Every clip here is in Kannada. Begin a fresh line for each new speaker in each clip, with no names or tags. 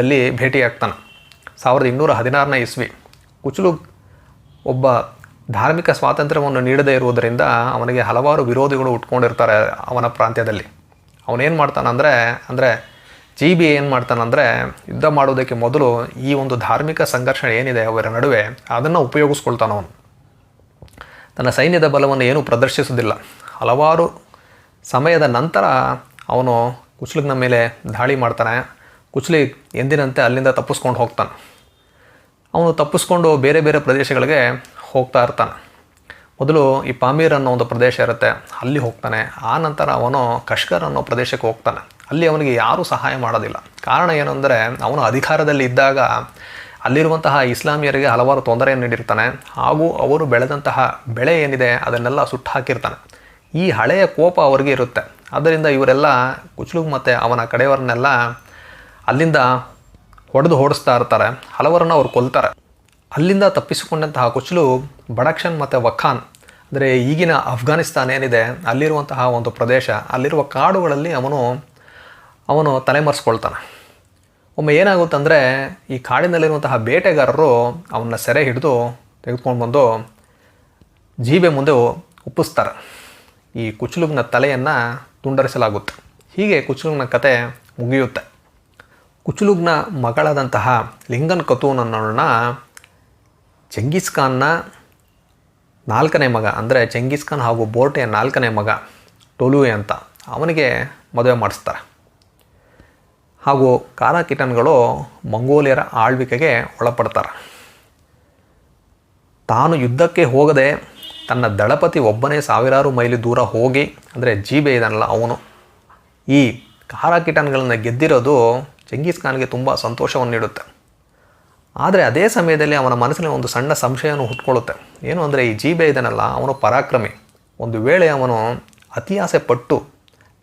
ದಲ್ಲಿ ಭೇಟಿಯಾಗ್ತಾನೆ. ಸಾವಿರದ ಇನ್ನೂರ ಹದಿನಾರನೇ ಇಸ್ವಿ. ಕುಚಲು ಒಬ್ಬ ಧಾರ್ಮಿಕ ಸ್ವಾತಂತ್ರ್ಯವನ್ನು ನೀಡದೇ ಇರುವುದರಿಂದ ಅವನಿಗೆ ಹಲವಾರು ವಿರೋಧಿಗಳು ಉಟ್ಕೊಂಡಿರ್ತಾರೆ ಅವನ ಪ್ರಾಂತ್ಯದಲ್ಲಿ. ಅವನೇನು ಮಾಡ್ತಾನಂದರೆ ಅಂದರೆ ಜಿ ಬಿ ಏನು ಮಾಡ್ತಾನಂದರೆ ಯುದ್ಧ ಮಾಡೋದಕ್ಕೆ ಮೊದಲು ಈ ಒಂದು ಧಾರ್ಮಿಕ ಸಂಘರ್ಷ ಏನಿದೆ ಅವರ ನಡುವೆ ಅದನ್ನು ಉಪಯೋಗಿಸ್ಕೊಳ್ತಾನ ಅವನು. ತನ್ನ ಸೈನ್ಯದ ಬಲವನ್ನು ಏನೂ ಪ್ರದರ್ಶಿಸೋದಿಲ್ಲ ಹಲವಾರು ಸಮಯದ ನಂತರ ಅವನು ಕುಚಲಗ್ನ ಮೇಲೆ ದಾಳಿ ಮಾಡ್ತಾನೆ. ಕುಚ್ಲಿಗ್ ಎಂದಿನಂತೆ ಅಲ್ಲಿಂದ ತಪ್ಪಿಸ್ಕೊಂಡು ಹೋಗ್ತಾನೆ. ಅವನು ತಪ್ಪಿಸ್ಕೊಂಡು ಬೇರೆ ಬೇರೆ ಪ್ರದೇಶಗಳಿಗೆ ಹೋಗ್ತಾ ಇರ್ತಾನೆ. ಮೊದಲು ಈ ಪಾಮೀರ್ ಅನ್ನೋ ಒಂದು ಪ್ರದೇಶ ಇರುತ್ತೆ, ಅಲ್ಲಿ ಹೋಗ್ತಾನೆ. ಆ ನಂತರ ಅವನು ಕಶ್ಕರ್ ಅನ್ನೋ ಪ್ರದೇಶಕ್ಕೆ ಹೋಗ್ತಾನೆ. ಅಲ್ಲಿ ಅವನಿಗೆ ಯಾರೂ ಸಹಾಯ ಮಾಡೋದಿಲ್ಲ. ಕಾರಣ ಏನಂದರೆ, ಅವನು ಅಧಿಕಾರದಲ್ಲಿ ಇದ್ದಾಗ ಅಲ್ಲಿರುವಂತಹ ಇಸ್ಲಾಮಿಯರಿಗೆ ಹಲವಾರು ತೊಂದರೆಯನ್ನು ನೀಡಿರ್ತಾನೆ. ಹಾಗೂ ಅವರು ಬೆಳೆದಂತಹ ಬೆಳೆ ಏನಿದೆ, ಅದನ್ನೆಲ್ಲ ಸುಟ್ಟು ಹಾಕಿರ್ತಾನೆ ಈ ಹಳೆಯ ಕೋಪ ಅವರಿಗೆ ಇರುತ್ತೆ. ಆದ್ದರಿಂದ ಇವರೆಲ್ಲ ಕುಚ್ಲುಗ್ ಮತ್ತು ಅವನ ಕಡೆಯವರನ್ನೆಲ್ಲ ಅಲ್ಲಿಂದ ಹೊಡೆದು ಓಡಿಸ್ತಾ ಇರ್ತಾರೆ, ಹಲವರನ್ನು ಅವ್ರು ಕೊಲ್ತಾರೆ. ಅಲ್ಲಿಂದ ತಪ್ಪಿಸಿಕೊಂಡಂತಹ ಕುಚ್ಚಲು ಬಡಕ್ಷನ್ ಮತ್ತು ವಖಾನ್, ಅಂದರೆ ಈಗಿನ ಅಫ್ಘಾನಿಸ್ತಾನ್ ಏನಿದೆ, ಅಲ್ಲಿರುವಂತಹ ಒಂದು ಪ್ರದೇಶ, ಅಲ್ಲಿರುವ ಕಾಡುಗಳಲ್ಲಿ ಅವನು ಅವನು ತಲೆಮರೆಸ್ಕೊಳ್ತಾನೆ. ಒಮ್ಮೆ ಏನಾಗುತ್ತಂದರೆ ಈ ಕಾಡಿನಲ್ಲಿರುವಂತಹ ಬೇಟೆಗಾರರು ಅವನ್ನ ಸೆರೆ ಹಿಡಿದು ತೆಗೆದುಕೊಂಡು ಬಂದು ಜೀಬೆ ಮುಂದೆ ಒಪ್ಪಿಸ್ತಾರೆ ಈ ಕುಚುಲುಗ್ನ ತಲೆಯನ್ನು ತುಂಡರಿಸಲಾಗುತ್ತೆ. ಹೀಗೆ ಕುಚುಲುಗ್ನ ಕತೆ ಮುಗಿಯುತ್ತೆ. ಕುಚುಲುಗ್ನ ಮಗಳಾದಂತಹ ಲಿಂಗನ್ ಕತೂನನ್ನ ಚಂಗೀಸ್ ಖಾನ್ನ ನಾಲ್ಕನೇ ಮಗ, ಅಂದರೆ ಚಂಗೀಸ್ ಖಾನ್ ಹಾಗೂ ಬೋರ್ಟೆಯ ನಾಲ್ಕನೇ ಮಗ ಟೊಲುವೆ ಅಂತ ಅವನಿಗೆ ಮದುವೆ ಮಾಡಿಸ್ತಾರೆ. ಹಾಗೂ ಕಾರಾಕಿಟನ್ಗಳು ಮಂಗೋಲಿಯರ ಆಳ್ವಿಕೆಗೆ ಒಳಪಡ್ತಾರೆ. ತಾನು ಯುದ್ಧಕ್ಕೆ ಹೋಗದೆ ತನ್ನ ದಳಪತಿ ಒಬ್ಬನೇ ಸಾವಿರಾರು ಮೈಲಿ ದೂರ ಹೋಗಿ, ಅಂದರೆ ಜೀಬೆ ಇದನ್ನಲ್ಲ ಅವನು, ಈ ಕಾರಾಕಿಟನ್ಗಳನ್ನು ಗೆದ್ದಿರೋದು ಚೆಂಗೀಸ್ ಖಾನ್ಗೆ ತುಂಬ ಸಂತೋಷವನ್ನು ನೀಡುತ್ತೆ. ಆದರೆ ಅದೇ ಸಮಯದಲ್ಲಿ ಅವನ ಮನಸ್ಸಿನಲ್ಲಿ ಒಂದು ಸಣ್ಣ ಸಂಶಯವನ್ನು ಹುಟ್ಕೊಳ್ಳುತ್ತೆ. ಏನು ಅಂದರೆ ಈ ಜೀಬೆ ಇದನ್ನಲ್ಲ ಅವನು ಪರಾಕ್ರಮಿ. ಒಂದು ವೇಳೆ ಅವನು ಅತಿಯಾಸೆ ಪಟ್ಟು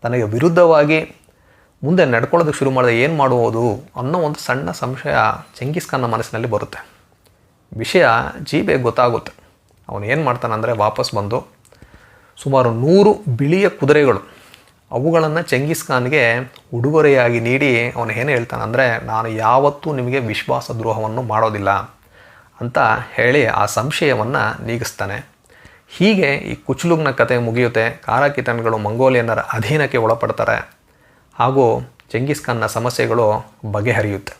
ತನಗೆ ವಿರುದ್ಧವಾಗಿ ಮುಂದೆ ನಡ್ಕೊಳ್ಳೋದಕ್ಕೆ ಶುರು ಮಾಡಿದ್ರೆ ಏನು ಮಾಡುವುದು ಅನ್ನೋ ಒಂದು ಸಣ್ಣ ಸಂಶಯ ಚೆಂಗಿಸ್ ಖಾನ್ನ ಮನಸ್ಸಿನಲ್ಲಿ ಬರುತ್ತೆ. ವಿಷಯ ಜೀಬೆ ಗೊತ್ತಾಗುತ್ತೆ. ಅವನು ಏನು ಮಾಡ್ತಾನಂದರೆ ವಾಪಸ್ ಬಂದು ಸುಮಾರು ನೂರು ಬಿಳಿಯ ಕುದುರೆಗಳು ಅವುಗಳನ್ನು ಚೆಂಗಿಸ್ ಖಾನ್ಗೆ ಉಡುಗೊರೆಯಾಗಿ ನೀಡಿ ಅವನು ಏನು ಹೇಳ್ತಾನೆ ಅಂದರೆ, ನಾನು ಯಾವತ್ತೂ ನಿಮಗೆ ವಿಶ್ವಾಸ ದ್ರೋಹವನ್ನು ಮಾಡೋದಿಲ್ಲ ಅಂತ ಹೇಳಿ ಆ ಸಂಶಯವನ್ನು ನೀಗಿಸ್ತಾನೆ. ಹೀಗೆ ಈ ಕುಚುಲುಗ್ನ ಕತೆ ಮುಗಿಯುತ್ತೆ. ಕಾರಾಕಿತನ್ಗಳು ಮಂಗೋಲಿಯನ್ನರ ಅಧೀನಕ್ಕೆ ಒಳಪಡ್ತಾರೆ. ಹಾಗೂ ಚೆಂಗಿಸ್ ಖಾನ್ನ ಸಮಸ್ಯೆಗಳು ಬಗೆಹರಿಯುತ್ತೆ.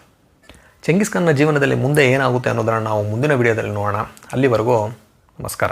ಚೆಂಗಿಸ್ ಖಾನ್ನ ಜೀವನದಲ್ಲಿ ಮುಂದೆ ಏನಾಗುತ್ತೆ ಅನ್ನೋದನ್ನು ನಾವು ಮುಂದಿನ ವಿಡಿಯೋದಲ್ಲಿ ನೋಡೋಣ. ಅಲ್ಲಿವರೆಗೂ ನಮಸ್ಕಾರ.